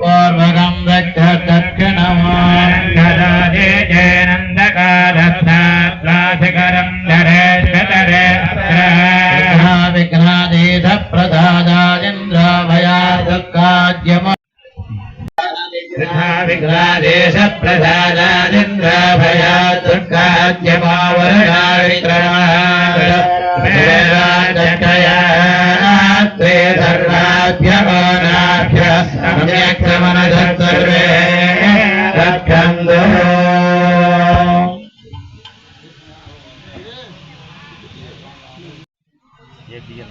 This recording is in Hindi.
पूर्वकं दक्षिणमो विघ्नादीध प्रदादादिन्द्र भया दुःखाद्यम विघ्नादेश प्रदादादिन्द्र भया दुःखाद्यमावरणावित्रमात्रे सर्वाभ्य सम्यक् ये बियन